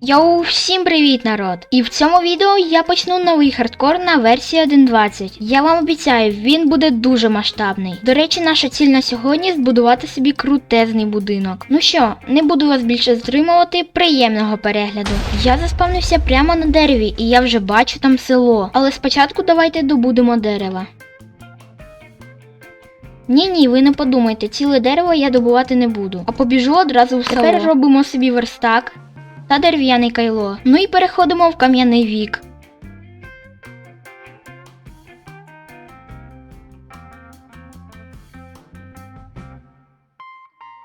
Йоу, всім привіт, народ! І в цьому відео я почну новий хардкор на версії 1.20. Я вам обіцяю, він буде дуже масштабний. До речі, наша ціль на сьогодні збудувати собі крутезний будинок. Ну що, не буду вас більше стримувати, приємного перегляду. Я заспавнився прямо на дереві, і я вже бачу там село. Але спочатку давайте добудемо дерева. Ні, ні, ви не подумайте, ціле дерево я добувати не буду, а побіжу одразу в село. Тепер робимо собі верстак та дерев'яне кайло. Ну і переходимо в кам'яний вік.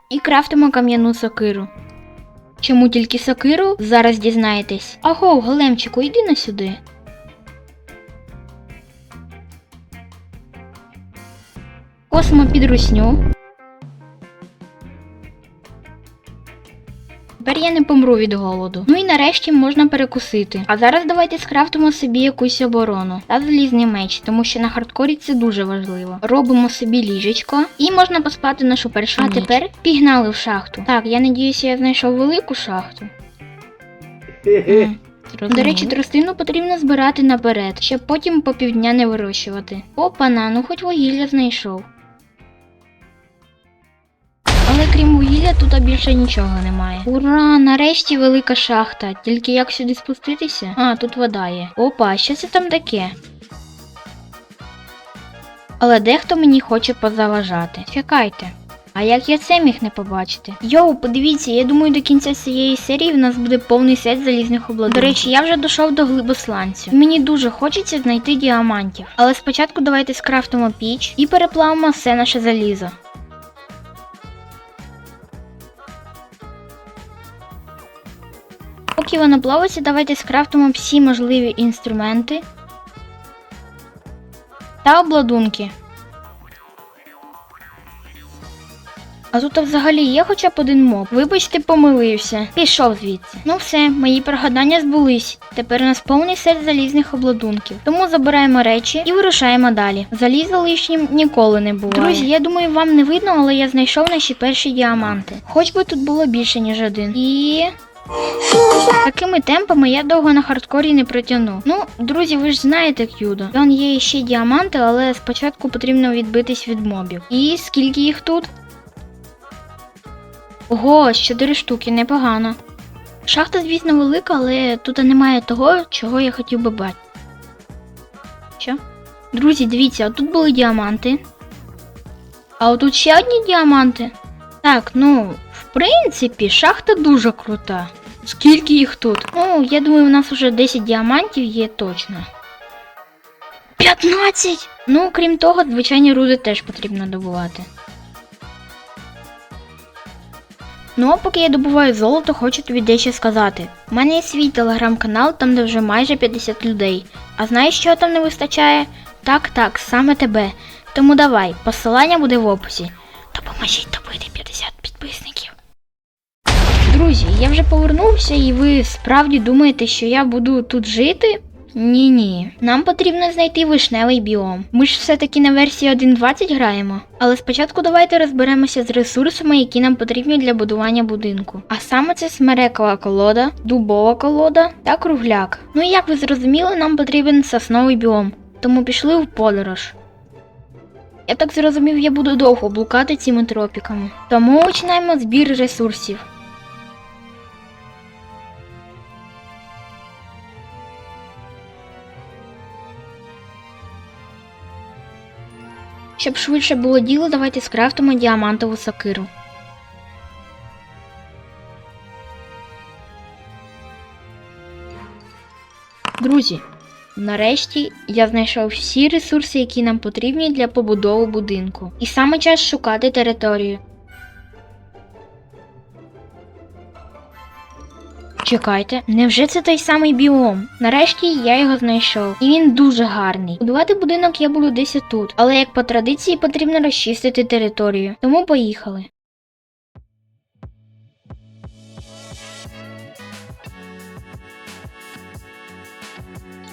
І крафтимо кам'яну сокиру. Чому тільки сокиру? Зараз дізнаєтесь. Аго, големчику, йди на сюди. Косимо під русню. Я не помру від голоду. Ну і нарешті можна перекусити. А зараз давайте скрафтимо собі якусь оборону та залізний меч, тому що на хардкорі це дуже важливо. Робимо собі ліжечко і можна поспати нашу першу. А ніч. тепер пігнали в шахту. Так, я надіюся, я знайшов велику шахту. М. До речі, тростину потрібно збирати наперед, щоб потім по півдня не вирощувати. Опана, ну хоч вугілля знайшов. Крім вугілля тут більше нічого немає. Ура! Нарешті велика шахта. Тільки як сюди спуститися? А, тут вода є. Опа, що це там таке? Але дехто мені хоче позаважати. Чекайте. А як я це міг не побачити? Йоу, подивіться, я думаю, до кінця цієї серії в нас буде повний сет залізних обладунків. До речі, я вже дійшов до глибосланцю. Мені дуже хочеться знайти діамантів. Але спочатку давайте скрафтимо піч і переплавимо все наше залізо. Поки воно плавиться, давайте скрафтимо всі можливі інструменти та обладунки. А тут взагалі є хоча б один моб. Вибачте, помилився. Пішов звідси. Ну все, мої пригадання збулись. Тепер у нас повний сет залізних обладунків. Тому забираємо речі і вирушаємо далі. Заліза лишнім ніколи не буває. Друзі, я думаю, вам не видно, але я знайшов наші перші діаманти. Хоч би тут було більше, ніж один. І. Такими темпами я довго на хардкорі не протягну. Ну, друзі, ви ж знаєте Кюдо. Вон є ще діаманти, але спочатку потрібно відбитись від мобів. І скільки їх тут? Ого, з 4 штуки, непогано. Шахта, звісно, велика, але тут немає того, чого я хотів би бачити. Що? Друзі, дивіться, тут були діаманти. А отут ще одні діаманти. Так, ну, в принципі, шахта дуже крута. Скільки їх тут? Ну, я думаю, у нас вже 10 діамантів є точно. 15! Ну, крім того, звичайні руди теж потрібно добувати. Ну а поки я добуваю золото, хочу тобі дещо сказати. У мене є свій телеграм-канал, там де вже майже 50 людей. А знаєш, чого там не вистачає? Так, так, саме тебе. Тому давай, посилання буде в описі. Допоможіть Друзі, я вже повернувся, і ви справді думаєте, що я буду тут жити? Ні, ні. Нам потрібно знайти вишневий біом. Ми ж все-таки на версії 1.20 граємо. Але спочатку давайте розберемося з ресурсами, які нам потрібні для будування будинку. А саме це смерекова колода, дубова колода та кругляк. Ну і як ви зрозуміли, нам потрібен сосновий біом. Тому пішли в подорож. Я так зрозумів, я буду довго блукати цими тропіками. Тому починаємо збір ресурсів. Щоб швидше було діло, давайте скрафтимо діамантову сокиру. Друзі, нарешті я знайшов всі ресурси, які нам потрібні для побудови будинку. І саме час шукати територію. Чекайте, невже це той самий біом? Нарешті я його знайшов, і він дуже гарний. Будувати будинок я буду десь тут, але як по традиції потрібно розчистити територію. Тому поїхали.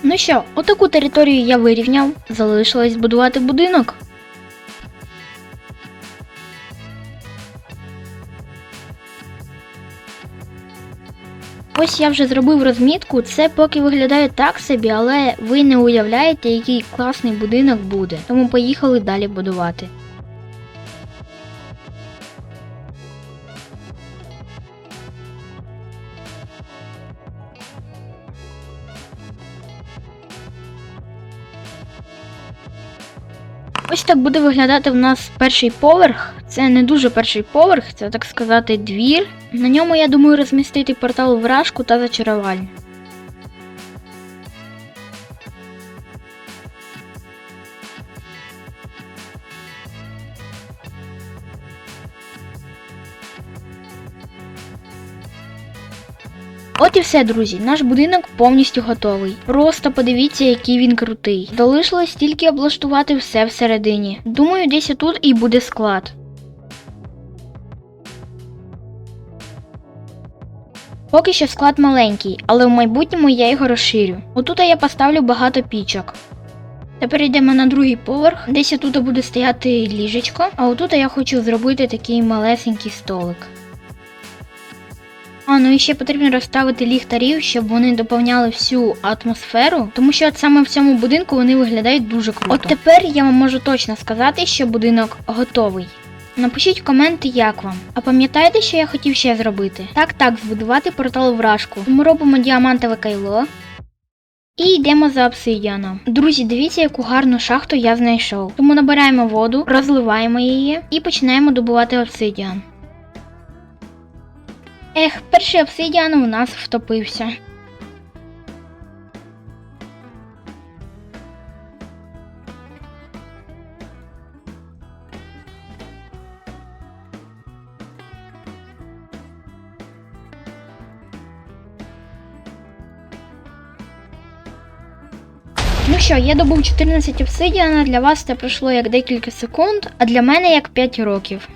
Ну що, отаку територію я вирівняв. Залишилось будувати будинок. Ось я вже зробив розмітку, це поки виглядає так собі, але ви не уявляєте, який класний будинок буде. Тому поїхали далі будувати. Ось так буде виглядати в нас перший поверх. Це не дуже перший поверх, це так сказати двір. На ньому я думаю розмістити портал вражку та зачарувальню. От і все, друзі, наш будинок повністю готовий. Просто подивіться, який він крутий. Залишилось тільки облаштувати все всередині. Думаю, десь тут і буде склад. Поки що склад маленький, але в майбутньому я його розширю. Отут я поставлю багато пічок. Тепер йдемо на другий поверх. Десь тут буде стояти ліжечко, а отут я хочу зробити такий малесенький столик. А, ну і ще потрібно розставити ліхтарів, щоб вони доповняли всю атмосферу, тому що от саме в цьому будинку вони виглядають дуже круто. От тепер я вам можу точно сказати, що будинок готовий. Напишіть коменти, як вам. А пам'ятаєте, що я хотів ще зробити? Так, так, збудувати портал вражку. Ми робимо діамантове кайло. І йдемо за обсидіаном. Друзі, дивіться, яку гарну шахту я знайшов. Тому набираємо воду, розливаємо її і починаємо добувати обсидіан. Ех, перший обсидіан у нас втопився. Ну що, я добув 14 обсидіана, для вас це пройшло як декілька секунд, а для мене як 5 років.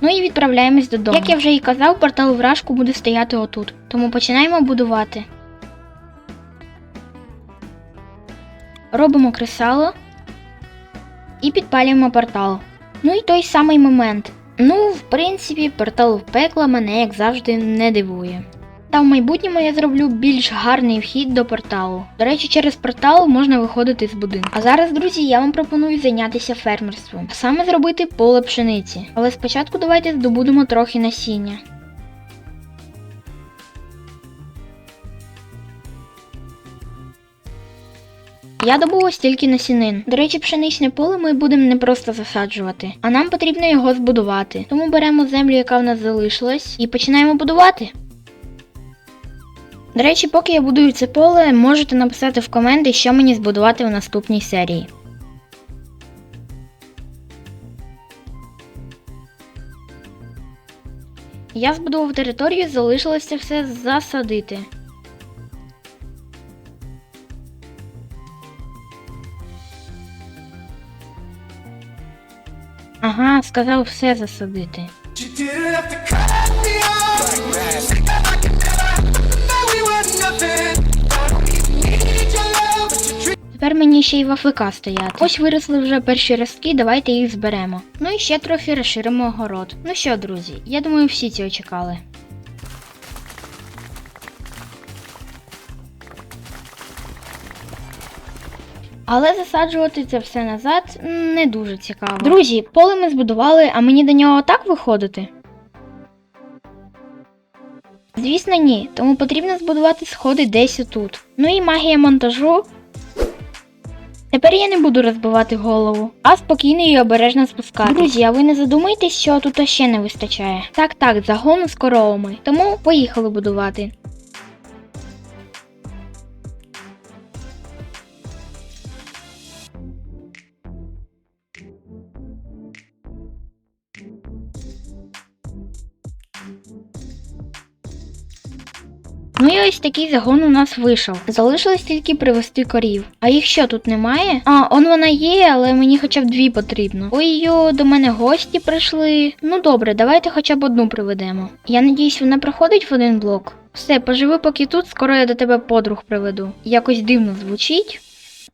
Ну і відправляємось додому. Як я вже і казав, портал вражку буде стояти отут. Тому починаємо будувати. Робимо кресало і підпалюємо портал. Ну і той самий момент. Ну, в принципі, портал в пекла мене, як завжди, не дивує. Та в майбутньому я зроблю більш гарний вхід до порталу. До речі, через портал можна виходити з будинку. А зараз, друзі, я вам пропоную зайнятися фермерством, а саме зробити поле пшениці. Але спочатку давайте здобудемо трохи насіння. Я добув ось тільки насінин. До речі, пшеничне поле ми будемо не просто засаджувати, а нам потрібно його збудувати. Тому беремо землю, яка в нас залишилась, і починаємо будувати. До речі, поки я будую це поле, можете написати в коменти, що мені збудувати в наступній серії. Я збудував територію, залишилося все засадити. But все treat Тепер мені ще й в АФК стояти. Ось виросли вже перші ростки, давайте їх зберемо. Ну і ще трохи розширимо огород. Ну що, друзі, я думаю, всі цього чекали. Але засаджувати це все назад не дуже цікаво. Друзі, поле ми збудували, а мені до нього так виходити? Звісно, ні, тому потрібно збудувати сходи десь отут. Ну і магія монтажу Тепер я не буду розбивати голову, а спокійно і обережно спускати. Друзі, а ви не задумайтесь, що тут ще не вистачає. Так, так, загон з коровами. Тому поїхали будувати. Ну і ось такий загон у нас вийшов. Залишилось тільки привезти корів. А їх що тут немає? А, он вона є, але мені хоча б дві потрібно. Ой-йо, до мене гості прийшли. Ну добре, давайте хоча б одну приведемо. Я надіюсь, вона проходить в один блок. Все, поживи поки тут, скоро я до тебе подруг приведу. Якось дивно звучить.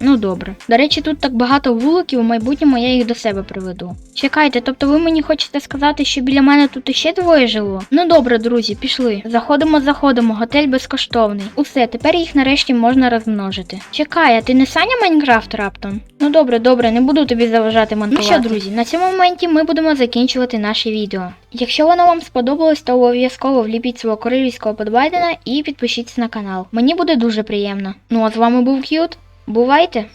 Ну добре. До речі, тут так багато вуликів, у майбутньому я їх до себе приведу. Чекайте, тобто ви мені хочете сказати, що біля мене тут іще двоє жило? Ну добре, друзі, пішли. Заходимо, заходимо, готель безкоштовний. Усе, тепер їх нарешті можна розмножити. Чекай, а ти не Саня Майнкрафт раптом? Ну добре, добре, не буду тобі заважати монтувати. Ну що, друзі, на цьому моменті ми будемо закінчувати наше відео. Якщо воно вам сподобалось, то обов'язково вліпіть свого королівського подбайдена і підпишіться на канал. Мені буде дуже приємно. Ну а з вами був К'ют. Бувайте!